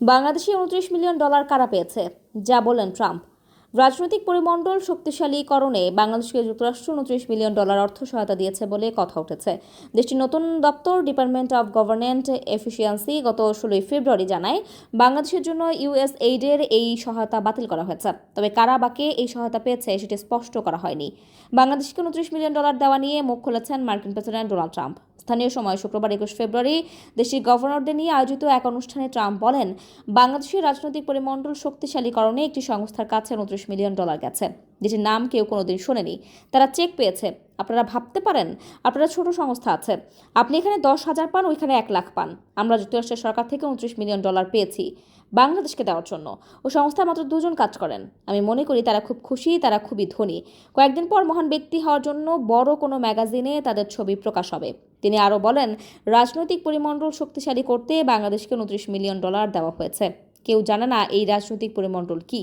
বাংলাদেশে উনত্রিশ million dollar কারা পেয়েছে? যা বলেন ট্রাম্প। রাজনৈতিক পরিমণ্ডল শক্তিশালীকরণে বাংলাদেশকে যুক্তরাষ্ট্র উনত্রিশ মিলিয়ন ডলার অর্থ সহায়তা দিয়েছে বলে কথা উঠেছে। দেশটির নতুন দপ্তর, ডিপার্টমেন্ট অব গভর্নমেন্ট এফিসিয়েন্সি, গত ষোলোই ফেব্রুয়ারি জানায়, বাংলাদেশের জন্য ইউএস এইডের এই সহায়তা বাতিল করা হয়েছে। তবে কারা বা কে এই সহায়তা পেয়েছে সেটি স্পষ্ট করা হয়নি। বাংলাদেশকে উনত্রিশ মিলিয়ন ডলার দেওয়া নিয়ে মুখ খুলেছেন মার্কিন প্রেসিডেন্ট ডোনাল্ড ট্রাম্প। স্থানীয় সময় শুক্রবার একুশ ফেব্রুয়ারি দেশটির গভর্নরদের নিয়ে আয়োজিত এক অনুষ্ঠানে ট্রাম্প বলেন, বাংলাদেশের রাজনৈতিক পরিমণ্ডল শক্তিশালীকরণে একটি সংস্থার কাছে মিলিয়ন ডলার গেছে। যেটির নাম কেউ কোনোদিন শোনেনি। তারা চেক পেয়েছে। আপনারা ভাবতে পারেন, আপনারা ছোট সংস্থা আছে। আপনি এখানে দশ হাজার পান, ওইখানে এক লাখ পান। আমরা যুক্তরাষ্ট্রের সরকার থেকে উনত্রিশ মিলিয়ন ডলার পেয়েছি বাংলাদেশকে দেওয়ার জন্য। ও সংস্থায় মাত্র দুজন কাজ করেন। আমি মনে করি তারা খুব খুশি, তারা খুবই ধনী। কয়েকদিন পর মহান ব্যক্তি হওয়ার জন্য বড় কোনো ম্যাগাজিনে তাদের ছবি প্রকাশ হবে। তিনি আরও বলেন, রাজনৈতিক পরিমণ্ডল শক্তিশালী করতে বাংলাদেশকে উনত্রিশ মিলিয়ন ডলার দেওয়া হয়েছে। কেউ জানে না এই রাজনৈতিক পরিমণ্ডল কী?